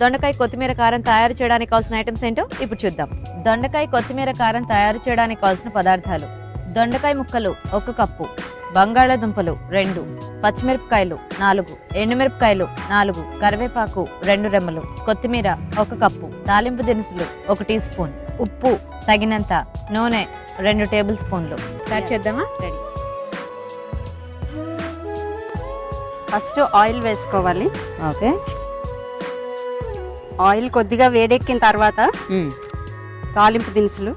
దొండకాయ కొత్తిమీర కారం తయారు చేయడానికి కావాల్సిన ఐటమ్స్ ఏంటో ఇప్పుడు చూద్దాం. దొండకాయ కొత్తిమీర కారం తయారు చేయడానికి కావాల్సిన పదార్థాలు. దొండకాయ ముక్కలు ఒక కప్పు బంగాళాదుంపలు రెండు పచ్చిమిరపకాయలు నాలుగు ఎండుమిరపకాయలు నాలుగు కరివేపాకు రెండు రెమ్మలు కొత్తిమీర ఒక కప్పు తాలింపు దినుసులు ఒక టీ స్పూన్ ఉప్పు తగినంత నూనె రెండు టేబుల్ స్పూన్లు. స్టార్ట్ చేద్దామా? రెడీ ఫస్ట్ ఆయిల్ వేసుకోవాలి. ఓకే ఆయిల్ కొద్దిగా వేడెక్కిన తర్వాత తాలింపు దినుసులు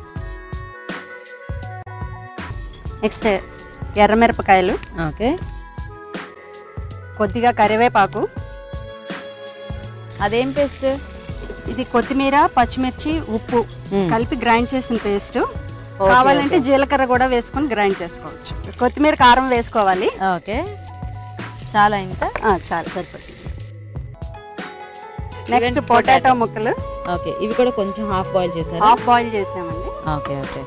నెక్స్ట్ ఎర్రమిరపకాయలు ఓకే. కొద్దిగా కరివేపాకు. అదేం పేస్ట్? ఇది కొత్తిమీర పచ్చిమిర్చి ఉప్పు. కలిపి గ్రైండ్ చేసిన పేస్ట్. కావాలంటే. జీలకర్ర కూడా వేసుకొని గ్రైండ్ చేసుకోవచ్చు. కొత్తిమీర కారం వేసుకోవాలి. ఓకే. చాలా ఇంత? ఆ, చాలు సరిపోతుంది. నెక్స్ట్. పొటాటో ముక్కలు. ఓకే ఇవి కూడా కొంచెం హాఫ్ బాయిల్ చేశారా? హాఫ్ బాయిల్ చేసామండి. ఓకే ఓకే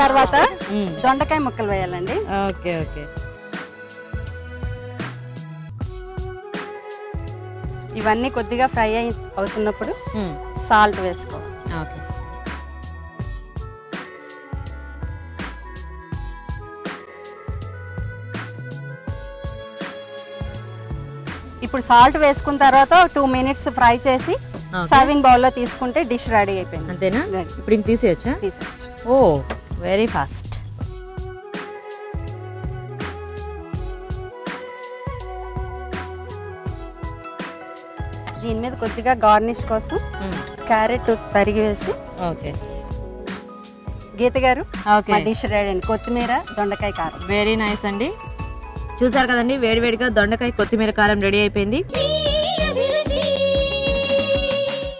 తర్వాత మ్మ్. దొండకాయ ముక్కలు వేయాలండి. ఓకే ఓకే ఇవన్నీ కొద్దిగా ఫ్రై అవుతున్నప్పుడు మ్మ్. సాల్ట్ వేసుకోవాలి. ఓకే ఇప్పుడు సాల్ట్ వేసుకున్న తర్వాత టూ మినిట్స్ ఫ్రై చేసి. సర్వింగ్ బౌల్లో తీసుకుంటే డిష్ రెడీ అయిపోయింది. అంతేనా. ఇప్పుడు ఇంక తీసేయచ్చా. ఓ వెరీ ఫాస్ట్ దీని మీద కొద్దిగా గార్నిష్ కోసం క్యారెట్ తరిగి వేసి ఓకే గీత గారు డిష్ రెడీ అండి. కొత్తిమీర దొండకాయ కారం. వెరీ నైస్ అండి. చూసారు కదండి వేడివేడిగా దొండకాయ కొత్తిమీర కారం రెడీ అయిపోయింది.